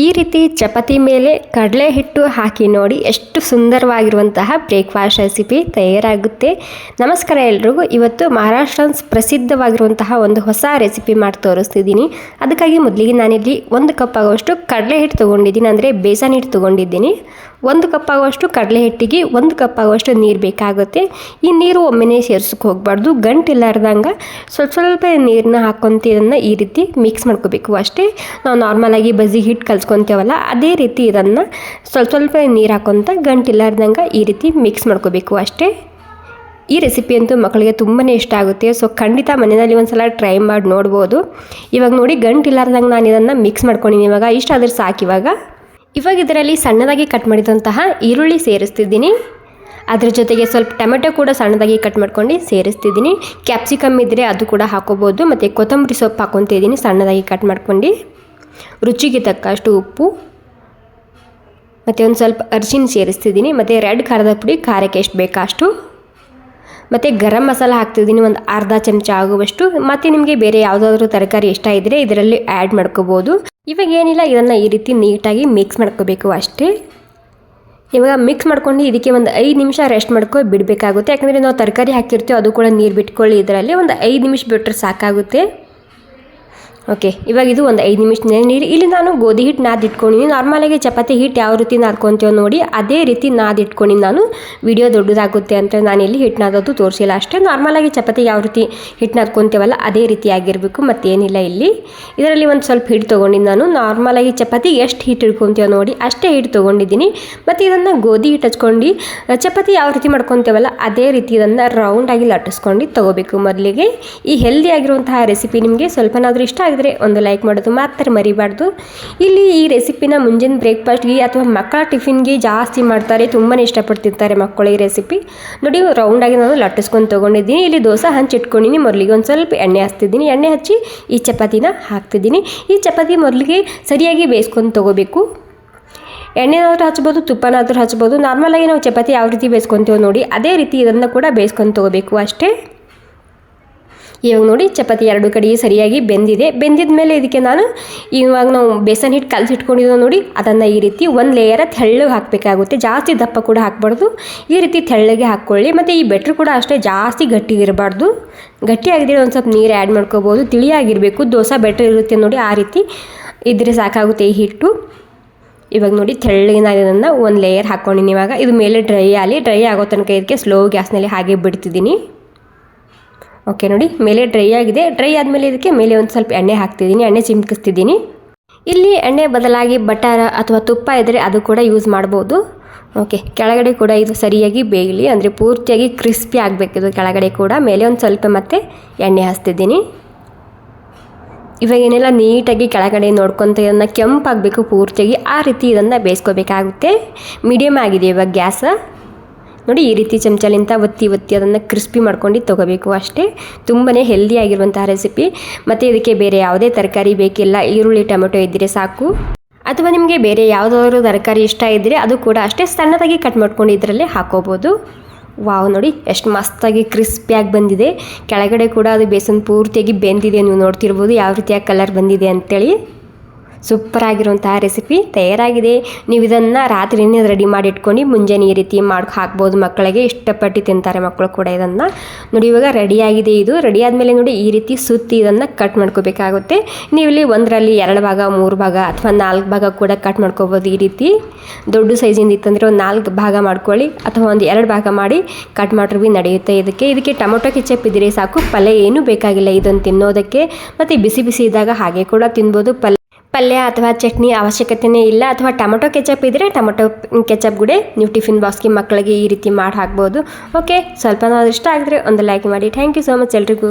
ಈ ರೀತಿ ಚಪಾತಿ ಮೇಲೆ ಕಡಲೆ ಹಿಟ್ಟು ಹಾಕಿ ನೋಡಿ ಎಷ್ಟು ಸುಂದರವಾಗಿರುವಂತಹ ಬ್ರೇಕ್ಫಾಸ್ಟ್ ರೆಸಿಪಿ ತಯಾರಾಗುತ್ತೆ. ನಮಸ್ಕಾರ ಎಲ್ರಿಗೂ. ಇವತ್ತು ಮಹಾರಾಷ್ಟ್ರನ್ಸ್ ಪ್ರಸಿದ್ಧವಾಗಿರುವಂತಹ ಒಂದು ಹೊಸ ರೆಸಿಪಿ ಮಾಡಿ ತೋರಿಸ್ತಿದ್ದೀನಿ. ಅದಕ್ಕಾಗಿ ಮೊದಲಿಗೆ ನಾನಿಲ್ಲಿ ಒಂದು ಕಪ್ ಆಗುವಷ್ಟು ಕಡಲೆ ಹಿಟ್ಟು ತೊಗೊಂಡಿದ್ದೀನಿ. ಅಂದರೆ ಬೇಸನ್ ಹಿಟ್ಟು ತೊಗೊಂಡಿದ್ದೀನಿ. ಒಂದು ಕಪ್ ಆಗುವಷ್ಟು ಕಡಲೆ ಹಿಟ್ಟಿಗೆ ಒಂದು ಕಪ್ ಆಗುವಷ್ಟು ನೀರು ಬೇಕಾಗುತ್ತೆ. ಈ ನೀರು ಒಮ್ಮೆನೇ ಸೇರ್ಸಕ್ಕೆ ಹೋಗಬಾರ್ದು. ಗಂಟಿಲ್ಲಾರ್ದಂಗೆ ಸ್ವಲ್ಪ ಸ್ವಲ್ಪ ನೀರನ್ನ ಇದನ್ನು ಈ ರೀತಿ ಮಿಕ್ಸ್ ಮಾಡ್ಕೋಬೇಕು ಅಷ್ಟೇ. ನಾವು ನಾರ್ಮಲಾಗಿ ಬಜ್ಜಿ ಹಿಟ್ಟು ಕಲ್ಸ್ಕೊತೇವಲ್ಲ ಅದೇ ರೀತಿ ಇದನ್ನು ಸ್ವಲ್ಪ ಸ್ವಲ್ಪ ನೀರು ಹಾಕೊತ ಗಂಟಿಲ್ಲಾರ್ದಂಗೆ ಈ ರೀತಿ ಮಿಕ್ಸ್ ಮಾಡ್ಕೋಬೇಕು ಅಷ್ಟೇ. ಈ ರೆಸಿಪಿ ಅಂತೂ ಮಕ್ಕಳಿಗೆ ತುಂಬಾ ಇಷ್ಟ ಆಗುತ್ತೆ ಸೊ ಖಂಡಿತ ಮನೆಯಲ್ಲಿ ಒಂದು ಸಲ ಟ್ರೈ ಮಾಡಿ ನೋಡ್ಬೋದು. ಇವಾಗ ನೋಡಿ ಗಂಟಿಲ್ಲಾರ್ದಂಗೆ ನಾನು ಇದನ್ನು ಮಿಕ್ಸ್ ಮಾಡ್ಕೊಂಡಿನಿ ಇವಾಗ, ಇಷ್ಟ ಆದರೆ ಸಾಕು ಇವಾಗ. ಇವಾಗ ಇದರಲ್ಲಿ ಸಣ್ಣದಾಗಿ ಕಟ್ ಮಾಡಿದಂತಹ ಈರುಳ್ಳಿ ಸೇರಿಸ್ತಿದ್ದೀನಿ. ಅದ್ರ ಜೊತೆಗೆ ಸ್ವಲ್ಪ ಟೊಮೆಟೊ ಕೂಡ ಸಣ್ಣದಾಗಿ ಕಟ್ ಮಾಡ್ಕೊಂಡು ಸೇರಿಸ್ತಿದ್ದೀನಿ. ಕ್ಯಾಪ್ಸಿಕಮ್ ಇದ್ದರೆ ಅದು ಕೂಡ ಹಾಕೋಬೋದು, ಮತ್ತು ಕೊತ್ತಂಬರಿ ಸೊಪ್ಪು ಹಾಕೊತಿದ್ದೀನಿ ಸಣ್ಣದಾಗಿ ಕಟ್ ಮಾಡ್ಕೊಂಡು. ರುಚಿಗೆ ತಕ್ಕಷ್ಟು ಉಪ್ಪು, ಮತ್ತು ಒಂದು ಸ್ವಲ್ಪ ಅರಿಶಿನ ಸೇರಿಸ್ತಿದ್ದೀನಿ. ಮತ್ತು ರೆಡ್ ಖಾರದ ಪುಡಿ, ಖಾರಕ್ಕೆ ಎಷ್ಟು ಬೇಕಷ್ಟು. ಮತ್ತು ಗರಂ ಮಸಾಲ ಹಾಕ್ತಿದ್ದೀನಿ, ಒಂದು ಅರ್ಧ ಚಮಚ ಆಗುವಷ್ಟು. ಮತ್ತು ನಿಮಗೆ ಬೇರೆ ಯಾವುದಾದ್ರೂ ತರಕಾರಿ ಇಷ್ಟ ಇದ್ದರೆ ಇದರಲ್ಲಿ ಆ್ಯಡ್ ಮಾಡ್ಕೋಬೋದು. ಇವಾಗ ಏನಿಲ್ಲ, ಇದನ್ನು ಈ ರೀತಿ ನೀಟಾಗಿ ಮಿಕ್ಸ್ ಮಾಡ್ಕೋಬೇಕು ಅಷ್ಟೇ. ಇವಾಗ ಮಿಕ್ಸ್ ಮಾಡ್ಕೊಂಡು ಇದಕ್ಕೆ ಒಂದು ಐದು ನಿಮಿಷ ರೆಸ್ಟ್ ಮಾಡ್ಕೊ ಬಿಡಬೇಕಾಗುತ್ತೆ. ಯಾಕಂದರೆ ನಾವು ತರಕಾರಿ ಹಾಕಿರ್ತೀವಿ, ಅದು ಕೂಡ ನೀರು ಬಿಟ್ಕೊಳ್ಳಿ, ಇದರಲ್ಲಿ ಒಂದು ಐದು ನಿಮಿಷ ಬಿಟ್ಟರೆ ಸಾಕಾಗುತ್ತೆ. ಓಕೆ ಇವಾಗ ಇದು ಒಂದು ಐದು ನಿಮಿಷ ನೀರು ಇಲ್ಲಿ ನಾನು ಗೋಧಿ ಹಿಟ್ಟು ನಾದಿಟ್ಕೊಂಡಿದ್ದೀನಿ ನಾರ್ಮಲಾಗಿ ಚಪಾತಿ ಹಿಟ್ಟು ಯಾವ ರೀತಿ ನಾದ್ಕೊತೀವೋ ನೋಡಿ, ಅದೇ ರೀತಿ ನಾದಿಟ್ಕೊಂಡಿನಿ ನಾನು. ವಿಡಿಯೋ ದೊಡ್ಡದಾಗುತ್ತೆ ಅಂತ ನಾನು ಇಲ್ಲಿ ಹಿಟ್ಟು ನಾದೋದು ತೋರಿಸಿಲ್ಲ ಅಷ್ಟೇ. ನಾರ್ಮಲಾಗಿ ಚಪಾತಿ ಯಾವ ರೀತಿ ಹಿಟ್ಟು ನಾದ್ಕೊತೀವಲ್ಲ, ಅದೇ ರೀತಿ ಆಗಿರಬೇಕು, ಮತ್ತೇನಿಲ್ಲ ಇಲ್ಲಿ. ಇದರಲ್ಲಿ ಒಂದು ಸ್ವಲ್ಪ ಹಿಟ್ಟು ತೊಗೊಂಡಿದ್ದು ನಾನು. ನಾರ್ಮಲಾಗಿ ಚಪಾತಿ ಎಷ್ಟು ಹಿಟ್ಟು ಇಟ್ಕೊತೀವೋ ನೋಡಿ, ಅಷ್ಟೇ ಹಿಟ್ಟು ತೊಗೊಂಡಿದ್ದೀನಿ ಮತ್ತು ಇದನ್ನು ಗೋಧಿ ಹಿಟ್ಟು ಹಚ್ಕೊಂಡು ಚಪಾತಿ ಯಾವ ರೀತಿ ಮಾಡ್ಕೊತೀವಲ್ಲ, ಅದೇ ರೀತಿ ಇದನ್ನು ರೌಂಡಾಗಿ ಲಟ್ಟಿಸ್ಕೊಂಡು ತೊಗೋಬೇಕು ಮೊದಲಿಗೆ. ಈ ಹೆಲ್ದಿ ಆಗಿರುವಂತಹ ರೆಸಿಪಿ ನಿಮಗೆ ಸ್ವಲ್ಪನಾದರೂ ಇಷ್ಟ ಆಗಿದ್ರೆ ಒಂದು ಲೈಕ್ ಮಾಡೋದು ಮಾತ್ರ ಮರಿಬಾರ್ದು. ಇಲ್ಲಿ ಈ ರೆಸಿಪಿನ ಮುಂಜಾನೆ ಬ್ರೇಕ್ಫಾಸ್ಟ್ಗೆ ಅಥವಾ ಮಕ್ಕಳ ಟಿಫಿನ್ಗೆ ಜಾಸ್ತಿ ಮಾಡ್ತಾರೆ ತುಂಬಾ ಇಷ್ಟಪಡ್ತಿರ್ತಾರೆ ಮಕ್ಕಳು ಈ ರೆಸಿಪಿ ನೋಡಿ ರೌಂಡಾಗಿ ನಾನು ಲಟ್ಟಿಸ್ಕೊಂಡು ತೊಗೊಂಡಿದ್ದೀನಿ. ಇಲ್ಲಿ ದೋಸೆ ಹಂಚಿಟ್ಕೊಂಡಿನಿ ಮೊದಲಿಗೆ ಒಂದು ಸ್ವಲ್ಪ ಎಣ್ಣೆ ಹಚ್ತಿದ್ದೀನಿ ಎಣ್ಣೆ ಹಚ್ಚಿ ಈ ಚಪಾತಿನ ಹಾಕ್ತಿದ್ದೀನಿ. ಈ ಚಪಾತಿ ಮೊದಲಿಗೆ ಸರಿಯಾಗಿ ಬೇಯಿಸ್ಕೊಂಡು ತೊಗೋಬೇಕು. ಎಣ್ಣೆನಾದರೂ ಹಚ್ಬೋದು, ತುಪ್ಪನಾದರೂ ಹಚ್ಬೋದು. ನಾರ್ಮಲಾಗಿ ನಾವು ಚಪಾತಿ ಯಾವ ರೀತಿ ಬೇಯಿಸ್ಕೊತೀವೋ ನೋಡಿ, ಅದೇ ರೀತಿ ಇದನ್ನು ಕೂಡ ಬೇಯಿಸ್ಕೊಂಡು ತೊಗೋಬೇಕು ಅಷ್ಟೇ. ಇವಾಗ ನೋಡಿ ಚಪಾತಿ ಎರಡು ಕಡೆ ಸರಿಯಾಗಿ ಬೆಂದಿದೆ. ಬೆಂದಿದ ಮೇಲೆ ಇದಕ್ಕೆ ನಾನು ಇವಾಗ ನಾವು ಬೇಸನ್ ಹಿಟ್ಟು ಕಲಸಿಟ್ಕೊಂಡಿದ್ದೋ ನೋಡಿ, ಅದನ್ನು ಈ ರೀತಿ ಒಂದು ಲೇಯರ ತೆಳ್ಳಗೆ ಹಾಕಬೇಕಾಗುತ್ತೆ. ಜಾಸ್ತಿ ದಪ್ಪ ಕೂಡ ಹಾಕ್ಬಾರ್ದು. ಈ ರೀತಿ ತೆಳ್ಳಗೆ ಹಾಕ್ಕೊಳ್ಳಿ. ಮತ್ತು ಈ ಬೆಟ್ರ್ ಕೂಡ ಅಷ್ಟೇ ಜಾಸ್ತಿ ಗಟ್ಟಿಗಿರಬಾರ್ದು. ಗಟ್ಟಿಯಾಗಿದ್ರೆ ಒಂದು ಸ್ವಲ್ಪ ನೀರು ಆ್ಯಡ್ ಮಾಡ್ಕೋಬೋದು. ತಿಳಿಯಾಗಿರಬೇಕು. ದೋಸೆ ಬೆಟ್ರ್ ಇರುತ್ತೆ ನೋಡಿ ಆ ರೀತಿ. ಇದ್ರೆ ಸಾಕಾಗುತ್ತೆ ಈ ಹಿಟ್ಟು. ಇವಾಗ ನೋಡಿ ತೆಳ್ಳಗೆ ನಾನು ಇದನ್ನು ಒಂದು ಲೇಯರ್ ಹಾಕ್ಕೊಂಡಿನಿ ಇವಾಗ. ಇದು ಮೇಲೆ ಡ್ರೈ ಆಗಲಿ. ಡ್ರೈ ಆಗೋ ತನಕ ಇದಕ್ಕೆ ಸ್ಲೋ ಗ್ಯಾಸ್ನಲ್ಲಿ ಹಾಗೆ ಬಿಡ್ತಿದ್ದೀನಿ. ಓಕೆ ನೋಡಿ, ಮೇಲೆ ಡ್ರೈ ಆಗಿದೆ. ಡ್ರೈ ಆದಮೇಲೆ ಇದಕ್ಕೆ ಮೇಲೆ ಒಂದು ಸ್ವಲ್ಪ ಎಣ್ಣೆ ಹಾಕ್ತಿದ್ದೀನಿ. ಎಣ್ಣೆ ಚಿಮ್ಕಿಸ್ತಿದ್ದೀನಿ. ಇಲ್ಲಿ ಎಣ್ಣೆ ಬದಲಾಗಿ ಬಟರ್ ಅಥವಾ ತುಪ್ಪ ಇದ್ದರೆ ಅದು ಕೂಡ ಯೂಸ್ ಮಾಡ್ಬೋದು. ಓಕೆ ಕೆಳಗಡೆ ಕೂಡ ಇದು ಸರಿಯಾಗಿ ಬೇಯಲಿ. ಅಂದರೆ ಪೂರ್ತಿಯಾಗಿ ಕ್ರಿಸ್ಪಿ ಆಗಬೇಕಿದು ಕೆಳಗಡೆ ಕೂಡ. ಮೇಲೆ ಒಂದು ಸ್ವಲ್ಪ ಮತ್ತೆ ಎಣ್ಣೆ ಹಚ್ತಿದ್ದೀನಿ ಇವಾಗ ಏನೆಲ್ಲ ನೀಟಾಗಿ ಕೆಳಗಡೆ ನೋಡ್ಕೊತ ಇದನ್ನು ಕೆಂಪಾಗಬೇಕು, ಪೂರ್ತಿಯಾಗಿ ಆ ರೀತಿ ಇದನ್ನು ಬೇಯಿಸ್ಕೋಬೇಕಾಗುತ್ತೆ. ಮೀಡಿಯಮ್ ಆಗಿದೆ ಇವಾಗ ಗ್ಯಾಸ. ನೋಡಿ ಈ ರೀತಿ ಚಮಚಲಿಂತ ಒತ್ತಿ ಒತ್ತಿ ಅದನ್ನು ಕ್ರಿಸ್ಪಿ ಮಾಡ್ಕೊಂಡು ತೊಗೋಬೇಕು ಅಷ್ಟೇ. ತುಂಬಾ ಹೆಲ್ದಿ ಆಗಿರುವಂತಹ ರೆಸಿಪಿ ಮತ್ತು ಇದಕ್ಕೆ ಬೇರೆ ಯಾವುದೇ ತರಕಾರಿ ಬೇಕಿಲ್ಲ, ಈರುಳ್ಳಿ, ಟೊಮೆಟೊ ಇದ್ದರೆ ಸಾಕು. ಅಥವಾ ನಿಮಗೆ ಬೇರೆ ಯಾವುದಾದ್ರೂ ತರಕಾರಿ ಇಷ್ಟ ಇದ್ದರೆ ಅದು ಕೂಡ ಅಷ್ಟೇ ಸಣ್ಣದಾಗಿ ಕಟ್ ಮಾಡ್ಕೊಂಡು ಇದರಲ್ಲೇ ಹಾಕೋಬೋದು. ವಾವ್, ನೋಡಿ ಎಷ್ಟು ಮಸ್ತಾಗಿ ಕ್ರಿಸ್ಪಿಯಾಗಿ ಬಂದಿದೆ. ಕೆಳಗಡೆ ಕೂಡ ಅದು ಬೇಸನ್ ಪೂರ್ತಿಯಾಗಿ ಬೆಂದಿದೆ ನೀವು ನೋಡ್ತಿರ್ಬೋದು. ಯಾವ ರೀತಿಯಾಗಿ ಕಲರ್ ಬಂದಿದೆ ಅಂತೇಳಿ. ಸೂಪರ್ ಆಗಿರುವಂತಹ ರೆಸಿಪಿ ತಯಾರಾಗಿದೆ. ನೀವು ಇದನ್ನು ರಾತ್ರಿನೇ ರೆಡಿ ಮಾಡಿ ಇಟ್ಕೊಂಡು ಮುಂಜಾನೆ ಈ ರೀತಿ ಮಾಡಿ ಹಾಕ್ಬೋದು. ಮಕ್ಕಳಿಗೆ ಇಷ್ಟಪಟ್ಟು ತಿಂತಾರೆ ಮಕ್ಕಳು ಕೂಡ ಇದನ್ನು. ನೋಡಿ, ಇವಾಗ ರೆಡಿಯಾಗಿದೆ ಇದು. ರೆಡಿ ಆದಮೇಲೆ ನೋಡಿ, ಈ ರೀತಿ ಸುತ್ತಿ ಇದನ್ನು ಕಟ್ ಮಾಡ್ಕೋಬೇಕಾಗುತ್ತೆ. ನೀವು ಇಲ್ಲಿ ಒಂದರಲ್ಲಿ ಎರಡು ಭಾಗ, ಮೂರು ಭಾಗ ಅಥವಾ ನಾಲ್ಕು ಭಾಗ ಕೂಡ ಕಟ್ ಮಾಡ್ಕೋಬೋದು ಈ ರೀತಿ. ದೊಡ್ಡ ಸೈಜಿಂದ ಇತ್ತಂದರೆ ಒಂದು ನಾಲ್ಕು ಭಾಗ ಮಾಡ್ಕೊಳ್ಳಿ. ಅಥವಾ ಒಂದು ಎರಡು ಭಾಗ ಮಾಡಿ ಕಟ್ ಮಾಡ್ರೂ ಭೀ ನಡೆಯುತ್ತೆ ಇದಕ್ಕೆ. ಇದಕ್ಕೆ ಟೊಮೊಟೊ ಕೆಚಪ್ ಇದ್ದರೆ ಸಾಕು. ಪಲ್ಯ ಏನೂ ಬೇಕಾಗಿಲ್ಲ ಇದನ್ನು ತಿನ್ನೋದಕ್ಕೆ. ಮತ್ತು ಬಿಸಿ ಬಿಸಿ ಇದ್ದಾಗ ಹಾಗೆ ಕೂಡ ತಿನ್ಬೋದು. ಪಲ್ಯ ಪಲ್ಯ ಅಥವಾ ಚಟ್ನಿ ಅವಶ್ಯಕತೆಯೇ ಇಲ್ಲ. ಅಥವಾ ಟೊಮೊಟೊ ಕೆಚಪ್ ಇದ್ದರೆ ಟೊಮೊಟೊ ಕೆಚಪ್ ಗುಡೆ ನೀವು ಟಿಫಿನ್ ಬಾಕ್ಸ್ಗೆ ಮಕ್ಕಳಿಗೆ ಈ ರೀತಿ ಮಾಡಿ ಹಾಕ್ಬೋದು. ಓಕೆ, ಸ್ವಲ್ಪನಾದ್ರೂ ಇಷ್ಟ ಆಗಿದ್ರೆ ಒಂದು ಲೈಕ್ ಮಾಡಿ. ಥ್ಯಾಂಕ್ ಯು ಸೊ ಮಚ್ ಎಲ್ರಿಗೂ.